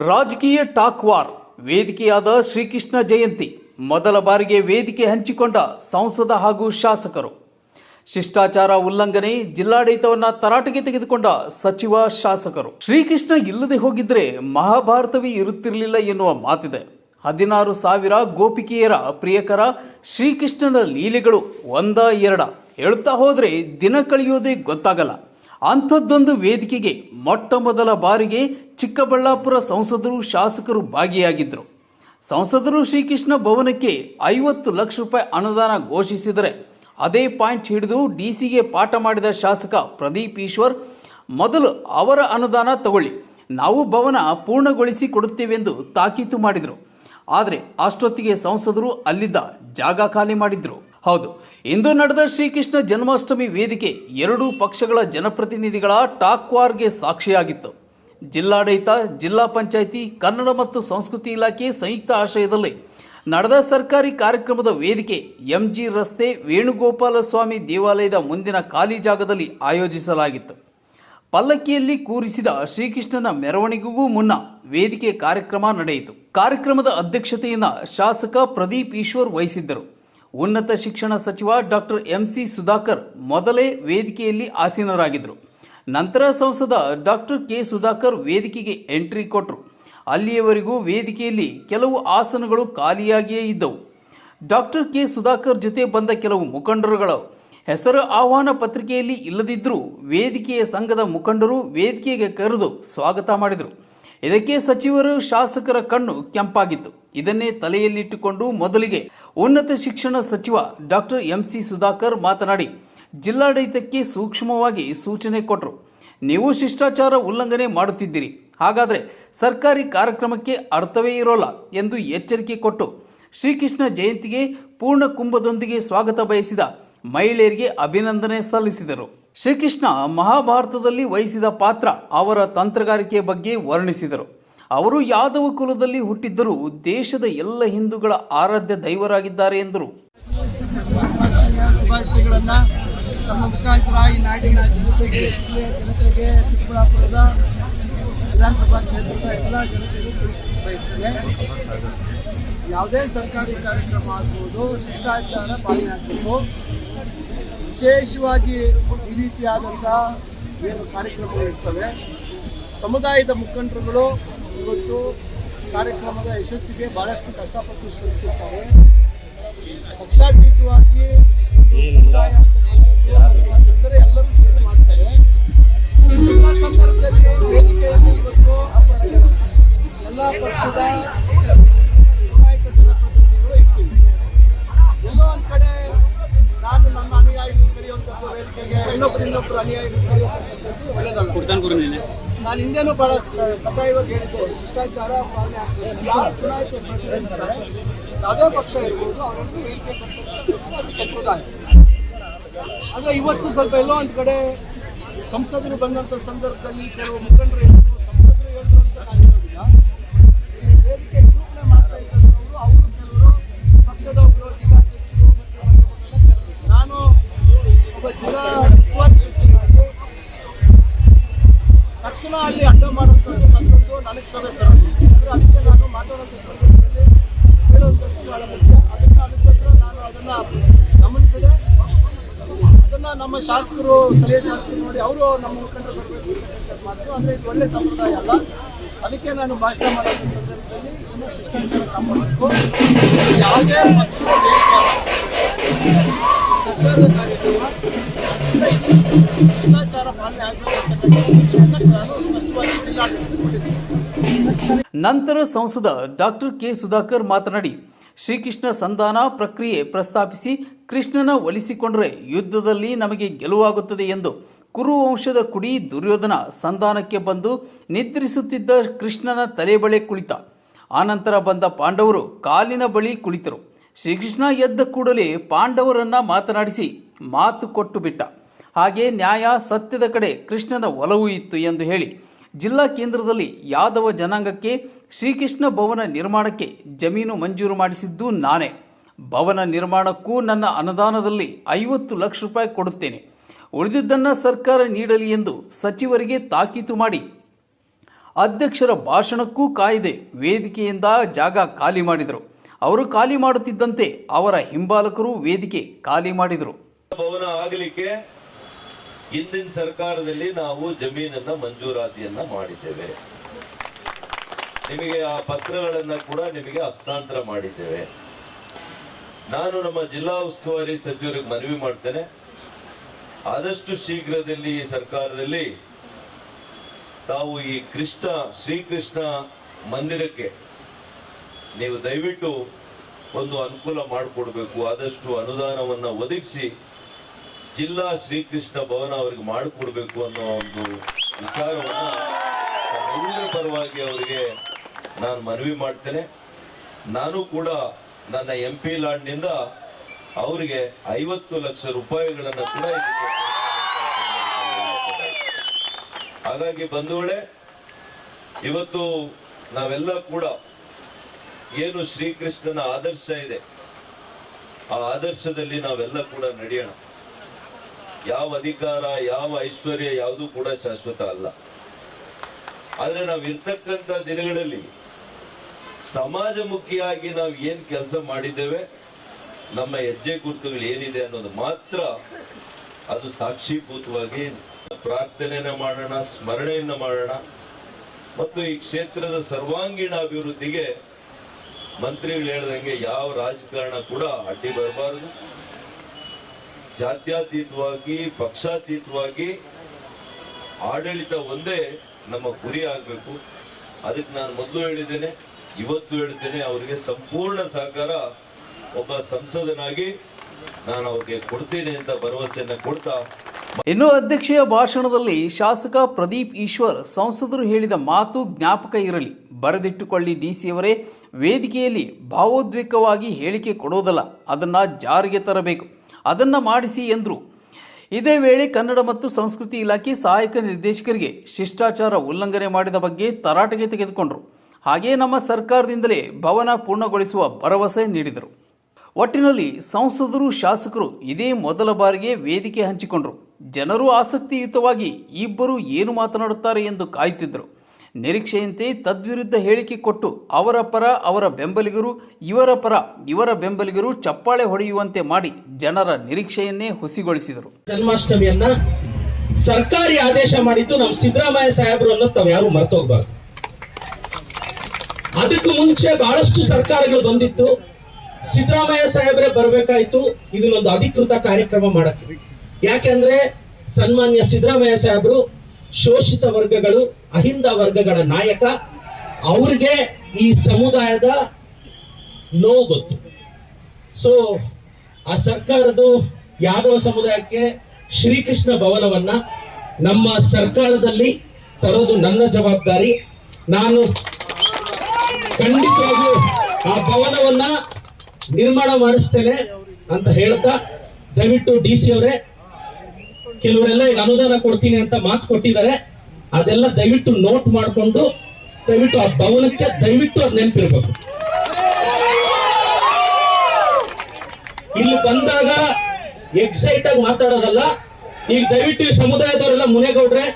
ರಾಜಕೀಯ talk war, ವೇದಿಕೆಯಾದ ಶ್ರೀಕೃಷ್ಣ ಜಯಂತಿ, ಮೊದಲ ಬಾರಿಗೆ ವೇದಿಕೆ ಹಂಚಿಕೊಂಡ ಸಂಸದ ಹಾಗೂ ಶಾಸಕರು. ಶಿಷ್ಟಾಚಾರ ಉಲ್ಲಂಘನೆ, ಜಿಲ್ಲಾಡಳಿತವನ್ನ ತರಾಟೆಗೆ ತೆಗೆದುಕೊಂಡ ಸಚಿವ ಶಾಸಕರು. ಶ್ರೀಕೃಷ್ಣ ಇಲ್ಲದೆ ಹೋಗಿದ್ರೆ ಮಹಾಭಾರತವೇ ಇರುತ್ತಿರಲಿಲ್ಲ ಎನ್ನುವ ಮಾತಿದೆ. ಹದಿನಾರು ಸಾವಿರ ಗೋಪಿಕೆಯರ ಪ್ರಿಯಕರ ಶ್ರೀಕೃಷ್ಣನ ಲೀಲೆಗಳು ಒಂದ ಎರಡ. ಹೇಳ್ತಾ ಹೋದರೆ ದಿನ ಕಳೆಯೋದೇ ಗೊತ್ತಾಗಲ್ಲ. ಅಂಥದ್ದೊಂದು ವೇದಿಕೆಗೆ ಮೊಟ್ಟ ಮೊದಲ ಬಾರಿಗೆ ಚಿಕ್ಕಬಳ್ಳಾಪುರ ಸಂಸದರು ಶಾಸಕರು ಭಾಗಿಯಾಗಿದ್ದರು. ಸಂಸದರು ಶ್ರೀಕೃಷ್ಣ ಭವನಕ್ಕೆ ಐವತ್ತು ಲಕ್ಷ ರೂಪಾಯಿ ಅನುದಾನ ಘೋಷಿಸಿದರೆ ಅದೇ ಪಾಯಿಂಟ್ ಹಿಡಿದು ಡಿಸಿಗೆ ಪಾಠ ಮಾಡಿದ ಶಾಸಕ ಪ್ರದೀಪ್ ಈಶ್ವರ್, ಮೊದಲು ಅವರ ಅನುದಾನ ತಗೊಳ್ಳಿ, ನಾವು ಭವನ ಪೂರ್ಣಗೊಳಿಸಿ ಕೊಡುತ್ತೇವೆಂದು ತಾಕೀತು ಮಾಡಿದರು. ಆದರೆ ಅಷ್ಟೊತ್ತಿಗೆ ಸಂಸದರು ಅಲ್ಲಿದ್ದ ಜಾಗ ಖಾಲಿ ಮಾಡಿದ್ರು. ಹೌದು ಇಂದು ನಡೆದ ಶ್ರೀಕೃಷ್ಣ ಜನ್ಮಾಷ್ಟಮಿ ವೇದಿಕೆ ಎರಡೂ ಪಕ್ಷಗಳ ಜನಪ್ರತಿನಿಧಿಗಳ ಟಾಕ್ ವಾರ್ಗೆ ಸಾಕ್ಷಿಯಾಗಿತ್ತು. ಜಿಲ್ಲಾಡಳಿತ, ಜಿಲ್ಲಾ ಪಂಚಾಯಿತಿ, ಕನ್ನಡ ಮತ್ತು ಸಂಸ್ಕೃತಿ ಇಲಾಖೆ ಸಂಯುಕ್ತ ಆಶ್ರಯದಲ್ಲಿ ನಡೆದ ಸರ್ಕಾರಿ ಕಾರ್ಯಕ್ರಮದ ವೇದಿಕೆ ಎಂಜಿ ರಸ್ತೆ ವೇಣುಗೋಪಾಲ ಸ್ವಾಮಿ ದೇವಾಲಯದ ಮುಂದಿನ ಖಾಲಿ ಜಾಗದಲ್ಲಿ ಆಯೋಜಿಸಲಾಗಿತ್ತು. ಪಲ್ಲಕ್ಕಿಯಲ್ಲಿ ಕೂರಿಸಿದ ಶ್ರೀಕೃಷ್ಣನ ಮೆರವಣಿಗೆಗೂ ಮುನ್ನ ವೇದಿಕೆ ಕಾರ್ಯಕ್ರಮ ನಡೆಯಿತು. ಕಾರ್ಯಕ್ರಮದ ಅಧ್ಯಕ್ಷತೆಯನ್ನು ಶಾಸಕ ಪ್ರದೀಪ್ ಈಶ್ವರ್ ವಹಿಸಿದ್ದರು. ಉನ್ನತ ಶಿಕ್ಷಣ ಸಚಿವ ಡಾಕ್ಟರ್ ಎಂ ಸಿ ಸುಧಾಕರ್ ಮೊದಲೇ ವೇದಿಕೆಯಲ್ಲಿ ಆಸೀನರಾಗಿದ್ದರು. ನಂತರ ಸಂಸದ ಡಾಕ್ಟರ್ ಕೆ ಸುಧಾಕರ್ ವೇದಿಕೆಗೆ ಎಂಟ್ರಿ ಕೊಟ್ಟರು ಅಲ್ಲಿಯವರೆಗೂ ವೇದಿಕೆಯಲ್ಲಿ ಕೆಲವು ಆಸನಗಳು ಖಾಲಿಯಾಗಿಯೇ ಇದ್ದವು. ಡಾಕ್ಟರ್ ಕೆ ಸುಧಾಕರ್ ಜೊತೆ ಬಂದ ಕೆಲವು ಮುಖಂಡರುಗಳು. ಹೆಸರು ಆಹ್ವಾನ ಪತ್ರಿಕೆಯಲ್ಲಿ ಇಲ್ಲದಿದ್ದರೂ ವೇದಿಕೆಯ ಸಂಘದ ಮುಖಂಡರು ವೇದಿಕೆಗೆ ಕರೆದು ಸ್ವಾಗತ ಮಾಡಿದರು. ಇದಕ್ಕೆ ಸಚಿವರು ಶಾಸಕರ ಕಣ್ಣು ಕೆಂಪಾಗಿತ್ತು. ಇದನ್ನೇ ತಲೆಯಲ್ಲಿಟ್ಟುಕೊಂಡು ಮೊದಲಿಗೆ ಉನ್ನತ ಶಿಕ್ಷಣ ಸಚಿವ ಡಾಕ್ಟರ್ ಎಂ ಸಿ ಸುಧಾಕರ್ ಮಾತನಾಡಿ, ಜಿಲ್ಲಾಡಳಿತಕ್ಕೆ ಸೂಕ್ಷ್ಮವಾಗಿ ಸೂಚನೆ ಕೊಟ್ಟರು ನೀವು ಶಿಷ್ಟಾಚಾರ ಉಲ್ಲಂಘನೆ ಮಾಡುತ್ತಿದ್ದೀರಿ. ಹಾಗಾದರೆ ಸರ್ಕಾರಿ ಕಾರ್ಯಕ್ರಮಕ್ಕೆ ಅರ್ಥವೇ ಇರೋಲ್ಲ ಎಂದು ಎಚ್ಚರಿಕೆ ಕೊಟ್ಟು ಶ್ರೀಕೃಷ್ಣ ಜಯಂತಿಗೆ ಪೂರ್ಣ ಕುಂಭದೊಂದಿಗೆ ಸ್ವಾಗತ ಬಯಸಿದ ಮಹಿಳೆಯರಿಗೆ ಅಭಿನಂದನೆ ಸಲ್ಲಿಸಿದರು. ಶ್ರೀಕೃಷ್ಣ ಮಹಾಭಾರತದಲ್ಲಿ ವಹಿಸಿದ ಪಾತ್ರ ಅವರ ತಂತ್ರಗಾರಿಕೆ ಬಗ್ಗೆ ವರ್ಣಿಸಿದರು. ಅವರು ಯಾದವ ಕುಲದಲ್ಲಿ ಹುಟ್ಟಿದ್ದರೂ, ದೇಶದ ಎಲ್ಲ ಹಿಂದೂಗಳ ಆರಾಧ್ಯ ದೈವರಾಗಿದ್ದಾರೆ ಎಂದರು. ಶುಭಾಶಯಗಳನ್ನು ತಮ್ಮ ನಾಡಿನ ಜನತೆಗೆ ವಿಧಾನಸಭಾ ಯಾವುದೇ ಸರ್ಕಾರಿ ಕಾರ್ಯಕ್ರಮ ಆಗ್ಬೋದು, ಶಿಷ್ಟಾಚಾರ ಪಾಲನೆ ಆಗಬೇಕು ವಿಶೇಷವಾಗಿ ಈ ರೀತಿಯಾದಂಥ ಏನು ಕಾರ್ಯಕ್ರಮಗಳು ಇರ್ತವೆ, ಸಮುದಾಯದ ಮುಖಂಡರುಗಳು ಇವತ್ತು ಕಾರ್ಯಕ್ರಮದ ಯಶಸ್ಸಿಗೆ ಭಾಳಷ್ಟು ಕಷ್ಟಪಟ್ಟು ಶ್ರಮಿಸಿರ್ತಾರೆ ಪಕ್ಷಾತೀತವಾಗಿ ಒಂದು ಸಮುದಾಯ ಅಂತಕ್ಕಂಥದ್ದು ಎಲ್ಲರೂ ಸೇರಿ ಬಹಳ ಕಡ್ಡಾಯವಾಗಿ ಹೇಳಿದ್ದೆ, ಶಿಷ್ಟಾಚಾರ ಯಾರು ಚುನಾಯಿತ ಪ್ರತಿನಿಧಿಸ್ತಾರೆ ಯಾವುದೇ ಪಕ್ಷ ಇರ್ಬೋದು ಅವರನ್ನು ಹೇಳಿಕೆ ಅದು ಸಂಪ್ರದಾಯ. ಆದರೆ ಇವತ್ತು ಸ್ವಲ್ಪ ಎಲ್ಲೋ ಒಂದು ಕಡೆ ಸಂಸದರು ಬಂದಂಥ ಸಂದರ್ಭದಲ್ಲಿ ಕೆಲವು ಮುಖಂಡರು ಸಂಸದರು ಹೇಳಿದ್ರು ಅಂತ ನಾನು ಮಾಡ್ತಾ ಇದ್ದಂಥವ್ರು ಅವರು ಕೆಲವರು ಪಕ್ಷದ ಒಬ್ಬರು ಮತ್ತು ನಾನು ಒಬ್ಬ ಜಿಲ್ಲಾ ತಕ್ಷಣ ಅಲ್ಲಿ ಅಂದ್ರೆ ಅದಕ್ಕೆ ನಾನು ಮಾತಾಡುವಂಥ ಸಂದರ್ಭದಲ್ಲಿ ಹೇಳುವಂಥದ್ದು ಬಹಳ ಮುಖ್ಯ ಅದನ್ನ ಅದಕ್ಕೋಸ್ಕರ ನಾನು ಅದನ್ನ ಗಮನಿಸಿದೆ ಅದನ್ನ ನಮ್ಮ ಶಾಸಕರು ಸ್ಥಳೀಯ ಶಾಸಕರು ನೋಡಿ ಅವರು ನಮ್ಮ ಮುಖಂಡರು ಬರಬೇಕು ಮಾಡಿದ್ರು ಅಂದ್ರೆ ಇದು ಒಳ್ಳೆ ಸಂಪ್ರದಾಯ ಅಲ್ಲ ಅದಕ್ಕೆ ನಾನು ಭಾಷಣ ಮಾಡುವಂಥ ಸಂದರ್ಭದಲ್ಲಿ ಇನ್ನು ಶಿಷ್ಟಾಚಾರ ಕಾಪಾಡಬೇಕು ಯಾವುದೇ ಪಕ್ಷದ. ಸರ್ಕಾರದ ಕಾರ್ಯಕ್ರಮ ಶಿಷ್ಟಾಚಾರ ಪಾಲನೆ ಆಗಬೇಕಂತಕ್ಕಂಥ ಸೂಚನೆಯನ್ನು ನಾನು ಸ್ಪಷ್ಟವಾಗಿ ಜಿಲ್ಲಾಡಳಿತಕ್ಕೆ ಕೊಟ್ಟಿದ್ದೀನಿ ನಂತರ ಸಂಸದ ಡಾಕ್ಟರ್ ಕೆ ಸುಧಾಕರ್ ಮಾತನಾಡಿ, ಶ್ರೀಕೃಷ್ಣ ಸಂಧಾನ ಪ್ರಕ್ರಿಯೆ ಪ್ರಸ್ತಾಪಿಸಿ ಕೃಷ್ಣನ ಒಲಿಸಿಕೊಂಡರೆ ಯುದ್ಧದಲ್ಲಿ ನಮಗೆ ಗೆಲುವಾಗುತ್ತದೆ ಎಂದು ಕುರುವಂಶದ ಕುಡಿ ದುರ್ಯೋಧನ ಸಂಧಾನಕ್ಕೆ ಬಂದು ನಿದ್ರಿಸುತ್ತಿದ್ದ ಕೃಷ್ಣನ ತಲೆ ಬಳೆ ಕುಳಿತ. ಆನಂತರ ಬಂದ ಪಾಂಡವರು ಕಾಲಿನ ಬಳಿ ಕುಳಿತರು. ಶ್ರೀಕೃಷ್ಣ ಎದ್ದ ಕೂಡಲೇ ಪಾಂಡವರನ್ನ ಮಾತನಾಡಿಸಿ ಮಾತು ಕೊಟ್ಟು ಬಿಟ್ಟ. ಹಾಗೆ ನ್ಯಾಯ ಸತ್ಯದ ಕಡೆ ಕೃಷ್ಣನ ಒಲವು ಇತ್ತು ಎಂದು ಹೇಳಿ ಜಿಲ್ಲಾ ಕೇಂದ್ರದಲ್ಲಿ ಯಾದವ ಜನಾಂಗಕ್ಕೆ ಶ್ರೀಕೃಷ್ಣ ಭವನ ನಿರ್ಮಾಣಕ್ಕೆ ಜಮೀನು ಮಂಜೂರು ಮಾಡಿಸಿದ್ದು ನಾನೇ. ಭವನ ನಿರ್ಮಾಣಕ್ಕೂ ನನ್ನ ಅನುದಾನದಲ್ಲಿ ಐವತ್ತು ಲಕ್ಷ ರೂಪಾಯಿ ಕೊಡುತ್ತೇನೆ. ಉಳಿದಿದ್ದನ್ನು ಸರ್ಕಾರ ನೀಡಲಿ ಎಂದು ಸಚಿವರಿಗೆ ತಾಕೀತು ಮಾಡಿ. ಅಧ್ಯಕ್ಷರ ಭಾಷಣಕ್ಕೂ ಕಾಯ್ದೆ ವೇದಿಕೆಯಿಂದ ಜಾಗ ಖಾಲಿ ಮಾಡಿದರು. ಅವರು ಖಾಲಿ ಮಾಡುತ್ತಿದ್ದಂತೆ ಅವರ ಹಿಂಬಾಲಕರು ವೇದಿಕೆ ಖಾಲಿ ಮಾಡಿದರು. ಭವನ ಆಗಲಿಕ್ಕೆ ಹಿಂದಿನ ಸರ್ಕಾರದಲ್ಲಿ ನಾವು ಜಮೀನನ್ನ ಮಂಜೂರಾತಿಯನ್ನ ಮಾಡಿದ್ದೇವೆ. ನಿಮಗೆ ಆ ಪತ್ರಗಳನ್ನ ಕೂಡ ನಿಮಗೆ ಹಸ್ತಾಂತರ ಮಾಡಿದ್ದೇವೆ. ನಾನು ನಮ್ಮ ಜಿಲ್ಲಾ ಉಸ್ತುವಾರಿ ಸಚಿವರಿಗೆ ಮನವಿ ಮಾಡ್ತೇನೆ. ಆದಷ್ಟು ಶೀಘ್ರದಲ್ಲಿ ಈ ಸರ್ಕಾರದಲ್ಲಿ ತಾವು ಈ ಕೃಷ್ಣ, ಶ್ರೀಕೃಷ್ಣ ಮಂದಿರಕ್ಕೆ ನೀವು ದಯವಿಟ್ಟು ಒಂದು ಅನುಕೂಲ ಮಾಡಿಕೊಡ್ಬೇಕು. ಆದಷ್ಟು ಅನುದಾನವನ್ನು ಒದಗಿಸಿ ಜಿಲ್ಲಾ ಶ್ರೀಕೃಷ್ಣ ಭವನ ಅವರಿಗೆ ಮಾಡಿಕೊಡ್ಬೇಕು ಅನ್ನೋ ಒಂದು ವಿಚಾರವನ್ನ ಪರವಾಗಿ ಅವರಿಗೆ ನಾನು ಮನವಿ ಮಾಡ್ತೇನೆ. ನಾನು ಕೂಡ ನನ್ನ ಎಂ ಪಿ ಲ್ಯಾಂಡ್ನಿಂದ ಅವರಿಗೆ ಐವತ್ತು ಲಕ್ಷ ರೂಪಾಯಿಗಳನ್ನು ಕೂಡ ಹಾಗಾಗಿ ಬಂಧುಗಳೇ, ಇವತ್ತು ನಾವೆಲ್ಲ ಕೂಡ ಏನು ಶ್ರೀಕೃಷ್ಣನ ಆದರ್ಶ ಇದೆ, ಆ ಆದರ್ಶದಲ್ಲಿ ನಾವೆಲ್ಲ ಕೂಡ ನಡೆಯೋಣ. ಯಾವ ಅಧಿಕಾರ, ಯಾವ ಐಶ್ವರ್ಯ ಯಾವುದು ಕೂಡ ಶಾಶ್ವತ ಅಲ್ಲ. ಆದ್ರೆ ನಾವು ಇರ್ತಕ್ಕಂಥ ದಿನಗಳಲ್ಲಿ ಸಮಾಜಮುಖಿಯಾಗಿ ನಾವು ಏನ್ ಕೆಲಸ ಮಾಡಿದ್ದೇವೆ, ನಮ್ಮ ಹೆಜ್ಜೆ ಗುರುತುಗಳು ಏನಿದೆ ಅನ್ನೋದು ಮಾತ್ರ ಅದು ಸಾಕ್ಷೀಭೂತವಾಗಿ ಪ್ರಾರ್ಥನೆಯನ್ನ ಮಾಡೋಣ, ಸ್ಮರಣೆಯನ್ನ ಮಾಡೋಣ. ಮತ್ತು ಈ ಕ್ಷೇತ್ರದ ಸರ್ವಾಂಗೀಣ ಅಭಿವೃದ್ಧಿಗೆ ಮಂತ್ರಿಗಳು ಹೇಳ್ದಂಗೆ ಯಾವ ರಾಜಕಾರಣ ಕೂಡ ಅಡ್ಡಿ ಬರಬಾರದು. ಜಾತ್ಯತೀತವಾಗಿ, ಪಕ್ಷಾತೀತವಾಗಿ ಆಡಳಿತ ಒಂದೇ ನಮ್ಮ ಗುರಿ ಆಗಬೇಕು. ಅದಕ್ಕೆ ನಾನು ಮೊದಲು ಹೇಳಿದ್ದೇನೆ, ಇವತ್ತು ಹೇಳ್ತೇನೆ ಅವರಿಗೆ ಸಂಪೂರ್ಣ ಸಹಕಾರ ಒಬ್ಬ ಸಂಸದನಾಗಿ ನಾನು ಅವ್ರಿಗೆ ಕೊಡ್ತೇನೆ ಅಂತ ಭರವಸೆಯನ್ನು ಕೊಡ್ತಾ ಇನ್ನು ಅಧ್ಯಕ್ಷೆಯ ಭಾಷಣದಲ್ಲಿ ಶಾಸಕ ಪ್ರದೀಪ್ ಈಶ್ವರ್ ಸಂಸದರು ಹೇಳಿದ ಮಾತು ಜ್ಞಾಪಕ ಇರಲಿ. ಬರೆದಿಟ್ಟುಕೊಳ್ಳಿ ಡಿಸಿಯವರೇ ವೇದಿಕೆಯಲ್ಲಿ ಭಾವೋದ್ವೇಗವಾಗಿ ಹೇಳಿಕೆ ಕೊಡೋದಲ್ಲ, ಅದನ್ನು ಜಾರಿಗೆ ತರಬೇಕು. ಅದನ್ನು ಮಾಡಿಸಿ ಎಂದರು. ಇದೇ ವೇಳೆ ಕನ್ನಡ ಮತ್ತು ಸಂಸ್ಕೃತಿ ಇಲಾಖೆ ಸಹಾಯಕ ನಿರ್ದೇಶಕರಿಗೆ ಶಿಷ್ಟಾಚಾರ ಉಲ್ಲಂಘನೆ ಮಾಡಿದ ಬಗ್ಗೆ ತರಾಟೆಗೆ ತೆಗೆದುಕೊಂಡರು. ಹಾಗೆಯೇ ನಮ್ಮ ಸರ್ಕಾರದಿಂದಲೇ ಭವನ ಪೂರ್ಣಗೊಳಿಸುವ ಭರವಸೆ ನೀಡಿದರು. ಒಟ್ಟಿನಲ್ಲಿ ಸಂಸದರು, ಶಾಸಕರು ಇದೇ ಮೊದಲ ಬಾರಿಗೆ ವೇದಿಕೆ ಹಂಚಿಕೊಂಡರು. ಜನರು ಆಸಕ್ತಿಯುತವಾಗಿ ಇಬ್ಬರು ಏನು ಮಾತನಾಡುತ್ತಾರೆ ಎಂದು ಕಾಯುತ್ತಿದ್ದರು. ನಿರೀಕ್ಷೆಯಂತೆ ತದ್ವಿರುದ್ಧ ಹೇಳಿಕೆ ಕೊಟ್ಟು ಅವರ ಪರ, ಅವರ ಬೆಂಬಲಿಗರು, ಇವರ ಪರ, ಇವರ ಬೆಂಬಲಿಗರು ಚಪ್ಪಾಳೆ ಹೊಡೆಯುವಂತೆ ಮಾಡಿ ಜನರ ನಿರೀಕ್ಷೆಯನ್ನೇ ಹುಸಿಗೊಳಿಸಿದರು. ಜನ್ಮಾಷ್ಟಮಿಯನ್ನ ಸರ್ಕಾರಿ ಆದೇಶ ಮಾಡಿದ್ದು ನಮ್ಮ ಸಿದ್ದರಾಮಯ್ಯ ಸಾಹೇಬರು ಅನ್ನೋದು ತಾವು ಯಾರು ಮರ್ತೋಗ್ಬಾರ್ದು ಅದಕ್ಕೂ ಮುಂಚೆ ಬಹಳಷ್ಟು ಸರ್ಕಾರಗಳು ಬಂದಿತ್ತು. ಸಿದ್ದರಾಮಯ್ಯ ಸಾಹೇಬ್ರೆ ಬರಬೇಕಾಯ್ತು. ಇದನ್ನೊಂದು ಅಧಿಕೃತ ಕಾರ್ಯಕ್ರಮ ಮಾಡಕ್ಕೆ. ಯಾಕೆಂದ್ರೆ ಸನ್ಮಾನ್ಯ ಸಿದ್ದರಾಮಯ್ಯ ಸಾಹೇಬರು ಶೋಷಿತ ವರ್ಗಗಳು, ಅಹಿಂದ ವರ್ಗಗಳ ನಾಯಕ, ಅವ್ರಿಗೆ ಈ ಸಮುದಾಯದ ನೋವು ಗೊತ್ತು. ಸೊ ಆ ಸರ್ಕಾರದ್ದು ಯಾದವ ಸಮುದಾಯಕ್ಕೆ ಶ್ರೀಕೃಷ್ಣ ಭವನವನ್ನ ನಮ್ಮ ಸರ್ಕಾರದಲ್ಲಿ ತರೋದು ನನ್ನ ಜವಾಬ್ದಾರಿ. ನಾನು ಖಂಡಿತವಾಗಿಯೂ ಆ ಭವನವನ್ನ ನಿರ್ಮಾಣ ಮಾಡಿಸ್ತೇನೆ ಅಂತ ಹೇಳ್ತಾ ದಯವಿಟ್ಟು ಡಿ ಸಿ ಅವರೇ ಕೆಲವರೆಲ್ಲ ಈಗ ಅನುದಾನ ಕೊಡ್ತೀನಿ ಅಂತ ಮಾತು ಕೊಟ್ಟಿದ್ದಾರೆ. ಅದೆಲ್ಲ ದಯವಿಟ್ಟು ನೋಟ್ ಮಾಡಿಕೊಂಡು, ದಯವಿಟ್ಟು ಆ ಭವನಕ್ಕೆ ದಯವಿಟ್ಟು ಅದ್ ನೆನಪಿರ್ಬೇಕು. ಇಲ್ಲಿ ಬಂದಾಗ ಎಕ್ಸೈಟ್ ಆಗಿ ಮಾತಾಡೋದಲ್ಲ. ಈಗ ದಯವಿಟ್ಟು ಈ ಸಮುದಾಯದವರೆಲ್ಲ ಮುನೇಗೌಡ್ರೆ,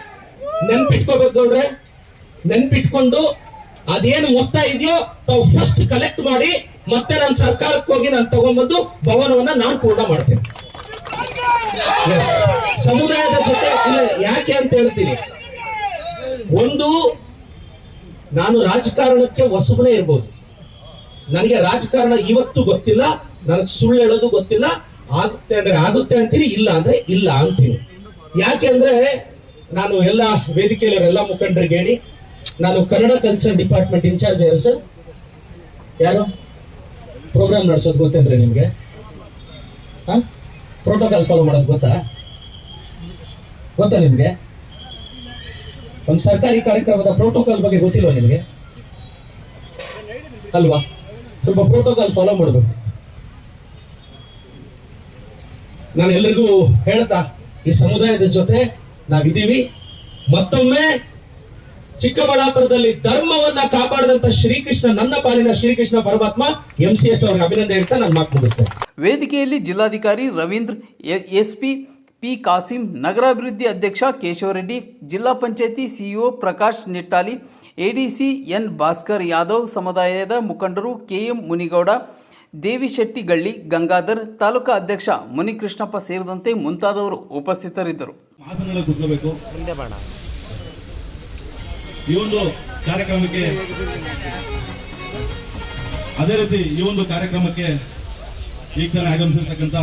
ನೆನ್ಪಿಟ್ಕೋಬೇಕು ಗೌಡ್ರೆ. ನೆನ್ಪಿಟ್ಕೊಂಡು ಅದೇನು ಮೊತ್ತ ಇದೆಯೋ ತಾವು ಫಸ್ಟ್ ಕಲೆಕ್ಟ್ ಮಾಡಿ ಮತ್ತೆ ನಾನು ಸರ್ಕಾರಕ್ಕೆ ಹೋಗಿ ನಾನು ತಗೊಂಡ್ಬಂದು ಭವನವನ್ನ ನಾನು ಪೂರ್ಣ ಮಾಡ್ತೇನೆ. Yes. ಸಮುದಾಯದ ಜೊತೆ ಯಾಕೆ ಅಂತ ಹೇಳ್ತೀನಿ. ಒಂದು, ನಾನು ರಾಜಕಾರಣಕ್ಕೆ ಹೊಸಬನೇ ಇರ್ಬೋದು. ನನಗೆ ರಾಜಕಾರಣ ಇವತ್ತು ಗೊತ್ತಿಲ್ಲ, ನನಗೆ ಸುಳ್ಳು ಹೇಳೋದು ಗೊತ್ತಿಲ್ಲ, ಆಗುತ್ತೆ ಅಂದ್ರೆ ಆಗುತ್ತೆ ಅಂತೀನಿ, ಇಲ್ಲ ಅಂದ್ರೆ ಇಲ್ಲ ಅಂತೀನಿ. ಯಾಕೆ ಅಂದ್ರೆ ನಾನು ಎಲ್ಲ ವೇದಿಕೆಯಲ್ಲಿ ಎಲ್ಲ ಮುಖಂಡರಿಗೆ ಹೇಳಿ ನಾನು ಕನ್ನಡ ಕಲ್ಚರ್ ಡಿಪಾರ್ಟ್ಮೆಂಟ್ ಇನ್ಚಾರ್ಜ್ ಯಾರು ಸರ್? ಯಾರು? ಪ್ರೋಗ್ರಾಮ್ ನಡೆಸೋದು ಗೊತ್ತೇನ್ರಿ ನಿಮ್ಗೆ? ಪ್ರೋಟೋಕಾಲ್ ಫಾಲೋ ಮಾಡೋದು ಗೊತ್ತಾ? ಗೊತ್ತಾ ನಿಮಗೆ? ಒಂದು ಸರ್ಕಾರಿ ಕಾರ್ಯಕ್ರಮದ ಪ್ರೋಟೋಕಾಲ್ ಬಗ್ಗೆ ಗೊತ್ತಿಲ್ಲ ನಿಮಗೆ? ಅಲ್ವಾ? ಸ್ವಲ್ಪ ಪ್ರೋಟೋಕಾಲ್ ಫಾಲೋ ಮಾಡಬೇಕು. ನಾನು ಎಲ್ರಿಗೂ ಹೇಳ್ತಾ, ಈ ಸಮುದಾಯದ ಜೊತೆ ನಾವಿದ್ದೀವಿ. ಮತ್ತೊಮ್ಮೆ ಚಿಕ್ಕಬಳ್ಳಾಪುರದಲ್ಲಿ ಧರ್ಮವನ್ನ ಕಾಪಾಡಿದಂತ ಶ್ರೀಕೃಷ್ಣ ನನ್ನ ಪಾಲಿನ ಶ್ರೀಕೃಷ್ಣ ಪರಮಾತ್ಮ ಎಂ ಸಿ ಎಸ್ ಅವ್ರಿಗೆ ಅಭಿನಂದನೆ ಹೇಳ್ತಾ ನಾನು ಮಾತು ಮುಗಿಸ್ತೇನೆ. ವೇದಿಕೆಯಲ್ಲಿ ಜಿಲ್ಲಾಧಿಕಾರಿ ರವೀಂದ್ರ ಎಸ್ಪಿ ಪಿ ಕಾಸಿಂ ನಗರಾಭಿವೃದ್ಧಿ ಅಧ್ಯಕ್ಷ ಕೇಶವರೆಡ್ಡಿ ಜಿಲ್ಲಾ ಪಂಚಾಯತಿ CEO Prakash Nittali ADC N Bhaskar Yadav ಸಮುದಾಯದ ಮುಖಂಡರು ಕೆಎಂ ಮುನಿಗೌಡ ದೇವಿಶೆಟ್ಟಿಗಳ್ಳಿ ಗಂಗಾಧರ್ ತಾಲೂಕಾ ಅಧ್ಯಕ್ಷ ಮುನಿಕೃಷ್ಣಪ್ಪ ಸೇರಿದಂತೆ ಮುಂತಾದವರು ಉಪಸ್ಥಿತರಿದ್ದರು. ಈ ಒಂದು ಕಾರ್ಯಕ್ರಮಕ್ಕೆ ಅದೇ ರೀತಿ ಈ ಒಂದು ಕಾರ್ಯಕ್ರಮಕ್ಕೆ ಈಗ ತಾನೇ ಆಗಮಿಸಿರ್ತಕ್ಕಂಥ